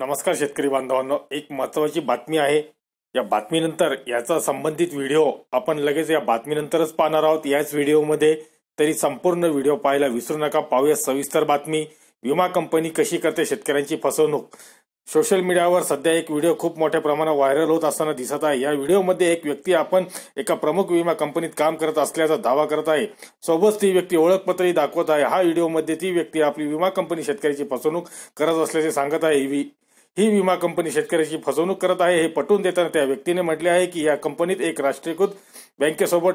नमस्कार शेतकरी बांधवांनो एक महत्वाची बातमी आहे. या बातमीनंतर याचा संबंधित व्हिडिओ आपण लगेच या बातमीनंतरच पाहणार आहोत. याच व्हिडिओमध्ये तरी संपूर्ण व्हिडिओ पाहायला विसरू नका. पाहूया सविस्तर बातमी. विमा कंपनी कशी करते शेतकऱ्यांची फसवणूक? सोशल मीडियावर सध्या एक व्हिडिओ खूप मोठ्या प्रमाणात व्हायरल होत असताना दिसत आहे. या व्हिडिओमध्ये एक व्यक्ती आपण एका प्रमुख विमा कंपनीत काम करत असल्याचा दावा करत आहे. सोबत ती व्यक्ती ओळखपत्रही दाखवत आहे. हा व्हिडिओमध्ये ती व्यक्ती आपली विमा कंपनी शेतकऱ्याची फसवणूक करत असल्याचे सांगत आहे. ही विमा कंपनी शेतकऱ्याची फसवणूक करत आहे हे पटवून देताना त्या व्यक्तीने म्हटले आहे की या कंपनीत एक राष्ट्रीयकृत बँकेसोबत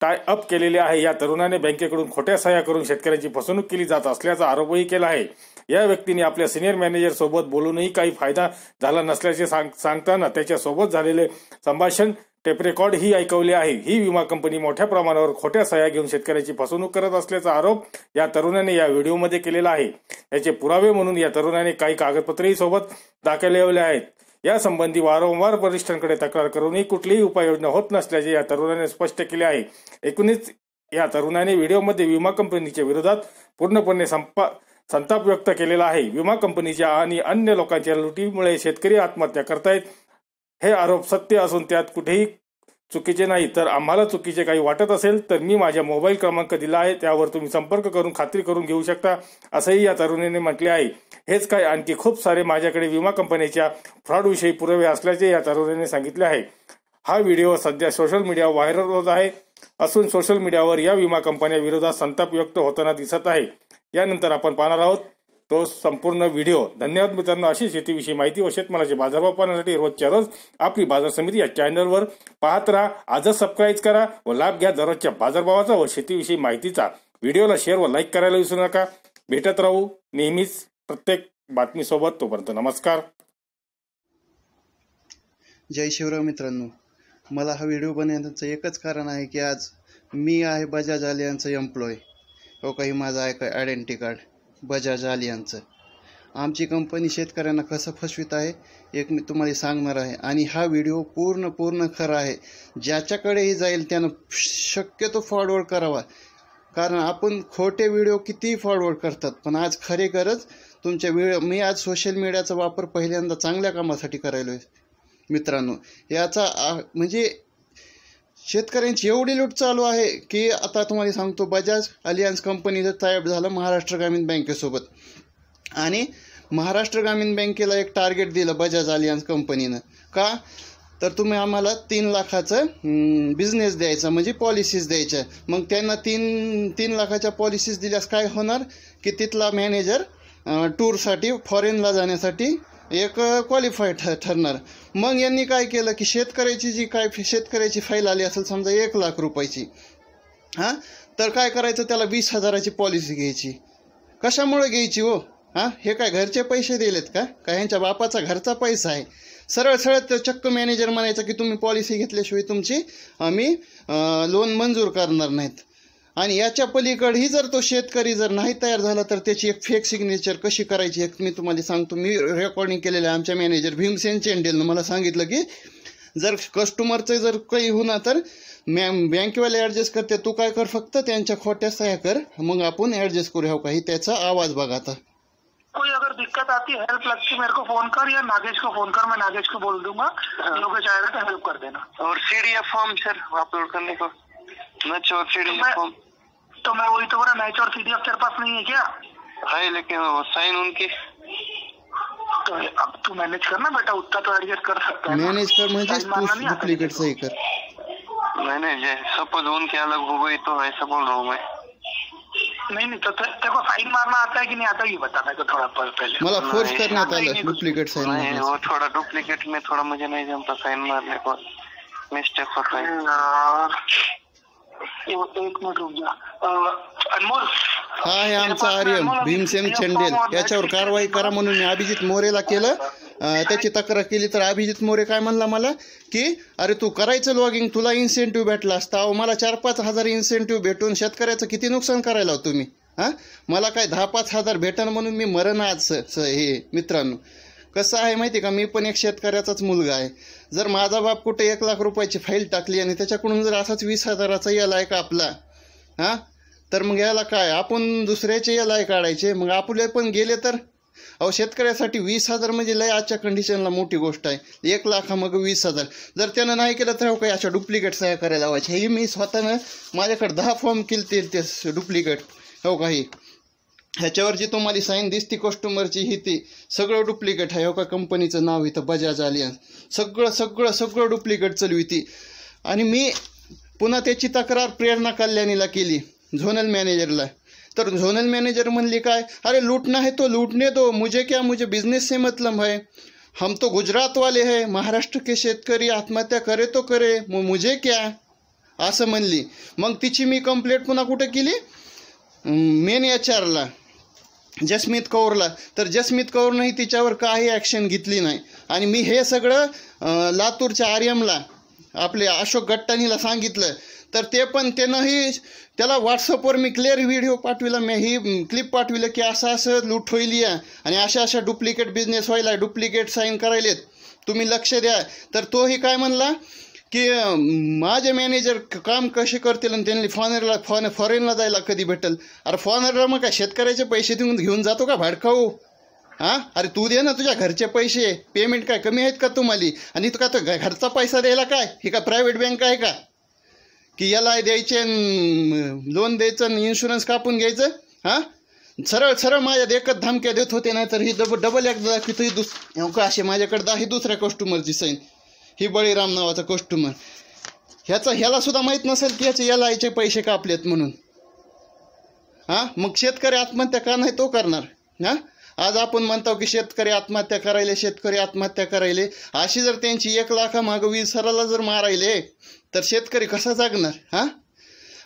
टाय अप केलेले आहे. या तरुणाने बँकेकडून खोट्या सह्या करून शेतकऱ्यांची फसवणूक केली जात असल्याचा आरोपही केला आहे. या व्यक्तीने आपल्या सिनियर मॅनेजर सोबत बोलूनही काही फायदा झाला नसल्याचे सांग सांगताना त्याच्यासोबत झालेले संभाषण टेप रेकॉर्ड ही ऐकवले आहे. ही विमा कंपनी मोठ्या प्रमाणावर खोट्या सह्या घेऊन शेतकऱ्याची फसवणूक करत असल्याचा आरोप या तरुणाने या व्हिडिओमध्ये केलेला आहे. याचे पुरावे म्हणून या तरुणाने काही कागदपत्रेही सोबत दाखवले आहेत. या संबंधी वारंवार वरिष्ठांकडे तक्रार करूनही कुठलीही उपाययोजना होत नसल्याचे या तरुणाने स्पष्ट केले आहे. एकूणच या तरुणाने व्हिडिओमध्ये विमा कंपनीच्या विरोधात पूर्णपणे संपा संताप व्यक्त केलेला आहे. विमा कंपनीच्या आणि अन्य लोकांच्या लुटीमुळे शेतकरी आत्महत्या करतायत. हे आरोप सत्य असून त्यात कुठेही चुकीचे नाही. तर आम्हाला चुकीचे काही वाटत असेल तर मी माझ्या मोबाईल क्रमांक दिला आहे. त्यावर तुम्ही संपर्क करून खात्री करून घेऊ शकता असंही या तरुणीने म्हटले आहे. हेच काय आणखी खूप सारे माझ्याकडे विमा कंपनीच्या फ्रॉडविषयी पुरावे असल्याचे या तरुणीने सांगितले आहे. हा व्हिडिओ सध्या सोशल मीडिया व्हायरल होत आहे. असून सोशल मीडियावर या विमा कंपन्या विरोधात संताप व्यक्त होताना दिसत आहे. यानंतर आपण पाहणार आहोत तो संपूर्ण व्हिडिओ. धन्यवाद मित्रांनो अशी शेतीविषयी माहिती व शेतमालाचे बाजारभाव पाहण्यासाठी रोजच्या रोज आपली बाजार समिती या चॅनलवर पाहत राहा. आजच सबस्क्राईब करा व लाभ घ्या दररोजच्या बाजारभावाचा व शेतीविषयी माहितीचा. व्हिडिओला शेअर व लाईक करायला विसरू नका. भेटत राहू नेहमीच प्रत्येक बातमीसोबत. तोपर्यंत नमस्कार. जय शिवराव मित्रांनो. मला हा व्हिडिओ बनवण्याचं एकच कारण आहे की आज मी आहे बजाज आलियांचं एम्प्लॉय हो काही माझं आहे काय आयडेंटिटी कार्ड. बजाज आलियांचं आमची कंपनी शेतकऱ्यांना कसं फसवित आहे एक मी तुम्हाला सांगणार आहे. आणि हा व्हिडिओ पूर्ण पूर्ण खरा आहे. ज्याच्याकडेही जाईल त्यानं शक्यतो फॉरवर्ड करावा. कारण आपण खोटे व्हिडिओ कितीही फॉरवर्ड करतात पण आज खरे गरज तुमच्या व्हिडिओ मी आज सोशल मीडियाचा वापर पहिल्यांदा चांगल्या कामासाठी करायलो आहे मित्रांनो. याचा म्हणजे शेतकऱ्यांची एवढी लूट चालू आहे की आता तुम्हाला सांगतो बजाज अलियन्स कंपनीचं टायप झालं महाराष्ट्र ग्रामीण बँकेसोबत. आणि महाराष्ट्र ग्रामीण बँकेला एक टार्गेट दिलं बजाज अलियन्स कंपनीनं. का? तर तुम्ही आम्हाला तीन लाखाचं बिझनेस द्यायचा म्हणजे पॉलिसीज द्यायच्या. मग त्यांना तीन तीन लाखाच्या पॉलिसीज दिल्यास काय होणार? की तिथला मॅनेजर टूरसाठी फॉरेनला जाण्यासाठी एक क्वालिफाय ठ ठरणार. मग यांनी काय केलं की शेतकऱ्याची जी काय शेतकऱ्याची फाईल आली असेल समजा एक लाख रुपयाची हां? तर काय करायचं? त्याला वीस हजाराची पॉलिसी घ्यायची. कशामुळे घ्यायची हो? हां? हे काय घरचे पैसे दिलेत का? का ह्यांच्या बापाचा घरचा पैसा आहे? सरळ सरळ चक्क मॅनेजर म्हणायचं की तुम्ही पॉलिसी घेतल्याशिवाय तुमची आम्ही लोन मंजूर करणार नाहीत. आणि याच्या पलीकडेही जर तो शेतकरी जर नाही तयार झाला तर त्याची एक फेक सिग्नेचर कशी करायची एक मी तुम्हाला सांगतो. मी रेकॉर्डिंग केलेलं आहे आमच्या मॅनेजर भीमसेन चेंडेलनं. मला सांगितलं की जर कस्टमरचं जर काही होणार तर मॅ बँकेवाले ॲडजस्ट करते. तू काय कर फक्त त्यांच्या खोट्या सह्या कर. मग आपण ॲडजस्ट करू ह्याव काही त्याचा आवाज बघा आता. कोई अगर दिक्कत आती है हेल्प लगती मेरे को फोन कर या नागेश को फोन कर मैं नागेश को बोल दूंगा। योगेश आएगा तो हेल्प कर देना। और सीडीएफ फॉर्म सर अपलोड करने को। सीडीएफ फॉर्म तो मैं वही तो बोला मैच और सीडीएफ तेरे पास नहीं है क्या? है लेकिन वो साइन उनकी। तो अब तू मैनेज करना बेटा उतना तो एडजस्ट कर सकता है। मॅनेज कर आता डुप्लिकेट सही कर। मैंने सपोज़ उनके अलग हो गई तो ऐसा बोल रहा हूँ मैं। नहीं नहीं तो तेरे को साइन मारना आता है कि नहीं आता ये बता मेरे को थोड़ा प- पहले। मला फोर्स नाही. करण्यात नाही, आलं नाही, नहीं वो थोड़ा डुप्लीकेट में थोड़ा मुझे नहीं जमता साइन मारने को। मिस्टेक होता है। एक एक मिनट रुक जा. अ, अनमोल. हा आहे आमचा आर्यन भीमसेन चंडेल. याच्यावर कारवाई करा म्हणून मी अभिजित मोरेला केलं. त्याची तक्रार केली तर अभिजित मोरे काय म्हणला मला? की अरे तू करायचं लॉगिंग तुला इन्सेंटिव्ह भेटला असता. अहो मला चार पाच हजार इन्सेंटिव्ह भेटून शेतकऱ्याचं किती नुकसान करायला हो तुम्ही? हां? मला काय दहा पाच हजार भेटन म्हणून मी मरण आज हे मित्रांनो. कसं आहे माहिती का? मी पण एक शेतकऱ्याचाच मुलगा आहे. जर माझा बाप कुठे एक लाख रुपयाची फाईल टाकली आणि त्याच्याकडून जर असाच वीस हजाराचा याला आहे का आपला? हां? तर मग याला काय? आपण दुसऱ्याचे याला काढायचे. मग आपले पण गेले तर? अहो शेतकऱ्यासाठी वीस हजार म्हणजे लय आजच्या कंडिशनला मोठी गोष्ट आहे. एक लाख मग वीस हजार. जर त्यानं नाही केलं तर हो काही अशा डुप्लिकेट सह्या करायला लावायचे हे मी स्वतःनं माझ्याकडे दहा फॉर्म केले ते डुप्लिकेट हो काही ह्याच्यावर जी तुम्हाला साईन दिसती कस्टमरची ही ती सगळं डुप्लिकेट आहे. हो का कंपनीचं नाव इथं बजाज आलियन्स सगळं सगळं सगळं डुप्लिकेट चालवी ती. आणि मी पुन्हा त्याची तक्रार प्रेरणा कल्याणीला केली झोनल मॅनेजरला तर झोनल मॅनेजर म्हणली काय अरे लूटना है तो लूटने दो. मुझे क्या मुझे बिजनेस से मतलब है. हम तो गुजरात वाले महाराष्ट्र के शेतकरी आत्महत्या करे तो करे. मग मुझे क्या? असं म्हणली. मग तिची मी कंप्लेंट पुन्हा कुठे केली? मेन एच आरला जसमीत कौरला. तर जसमीत कौरनंही तिच्यावर काही ॲक्शन घेतली नाही. आणि मी हे सगळं लातूरच्या आर्यमला आपले अशोक गट्टानीला सांगितलं. तर ते पण त्यानंही त्याला व्हॉट्सअपवर मी क्लिअर व्हिडिओ पाठविला. मी ही क्लिप पाठविलं की असं असं लूट होईल या. आणि अशा अशा डुप्लिकेट बिझनेस व्हायला डुप्लिकेट साईन करायलेत. तुम्ही लक्ष द्या. तर तोही काय म्हणला? की माझे मॅनेजर काम कसे करतील आणि त्यांनी फॉरेनला फॉन फॉरेनला जायला कधी भेटेल? अरे फॉरेनला मग काय शेतकऱ्याचे पैसे देऊन घेऊन जातो का भाडखाऊ हो? हां? अरे तू दे ना तुझ्या घरचे पैसे. पेमेंट काय कमी आहेत का तुम्हाला? आणि तू का तो घरचा पैसा द्यायला काय? ही का प्रायव्हेट बँक आहे का? की याला द्यायचे लोन द्यायचं आणि इन्शुरन्स कापून घ्यायचं? हां? सरळ सरळ माझ्या एकच धमक्या देत होते नाही तर ही डबल डबल एकदा की तुझी दुस का असे माझ्याकडे दहा ही दुसऱ्या कस्टमरची सैन ही बळीराम नावाचा कस्टमर ह्याचा ह्याला सुद्धा माहीत नसेल की याचे याला याचे पैसे कापलेत म्हणून. हां? मग शेतकरी आत्महत्या का नाही तो करणार? हां? आज आपण म्हणतो की शेतकरी आत्महत्या करायले शेतकरी आत्महत्या करायले. अशी जर त्यांची एक लाखामागं वीस सराला जर मारायले तर शेतकरी कसा जागणार? हां?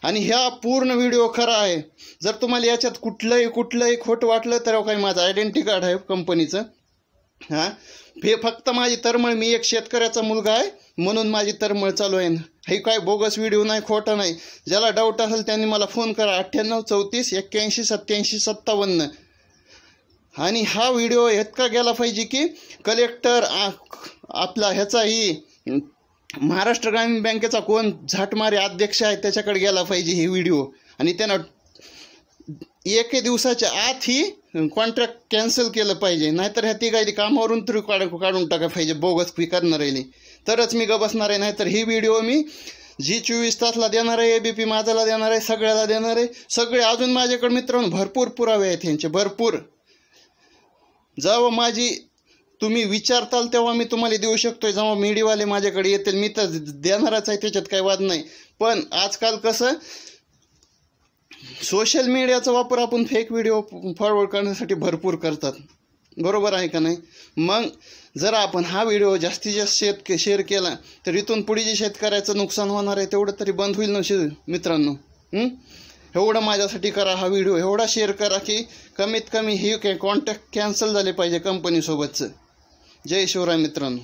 आणि ह्या पूर्ण व्हिडिओ खरा आहे. जर तुम्हाला याच्यात कुठलंही कुठलंही खोट वाटलं तर काही माझं आयडेंटिटी कार्ड आहे कंपनीचं हां? हे फक्त माझी तरमळ मी एक शेतकऱ्याचा मुलगा आहे म्हणून माझी तरमळ चालू आहे. हे काय बोगस व्हिडिओ नाही खोटा नाही. ज्याला डाऊट असेल त्यांनी मला फोन करा. अठ्ठ्याण्णव चौतीस एक्क्याऐंशी सत्याऐंशी सत्तावन्न. आणि हा व्हिडिओ इतका गेला पाहिजे की कलेक्टर आपला ह्याचाही महाराष्ट्र ग्रामीण बँकेचा कोण झाटमारे अध्यक्ष आहे त्याच्याकडे गेला पाहिजे हे व्हिडिओ आणि त्यांना एके दिवसाच्या आत ही कॉन्ट्रॅक्ट कॅन्सल केलं पाहिजे. नाहीतर ह्या तिघायली कामावरून तरी काढ काढून टाका पाहिजे. बोगस फी करणार राहिली तरच मी ग बसणार आहे. नाहीतर ही व्हिडिओ मी जी चोवीस तासला देणार आहे ए बी पी माझाला देणार आहे सगळ्याला देणार आहे. सगळे अजून माझ्याकडे मित्रांनो भरपूर पुरावे आहेत ह्यांचे. भरपूर. जेव्हा माझी तुम्ही विचारताल तेव्हा मी तुम्हाला देऊ शकतोय. जेव्हा मीडियावाले माझ्याकडे येतील मी तर देणारच आहे. त्याच्यात काही वाद नाही. पण आजकाल कसं सोशल मीडियाचा वापर आपण फेक व्हिडिओ फॉरवर्ड करण्यासाठी भरपूर करतात. बरोबर आहे का नाही? मग जर आपण हा व्हिडिओ जास्तीत जास्त शेत शेअर केला तर इथून पुढे जे शेतकऱ्याचं नुकसान होणार आहे तेवढं तरी बंद होईल ना शे मित्रांनो? एवढं माझ्यासाठी करा हा व्हिडिओ एवढा शेअर करा की कमीत कमी ही कॉन्टॅक्ट कॅन्सल झाले पाहिजे कंपनीसोबतचं जय शिवराय मित्रांनो.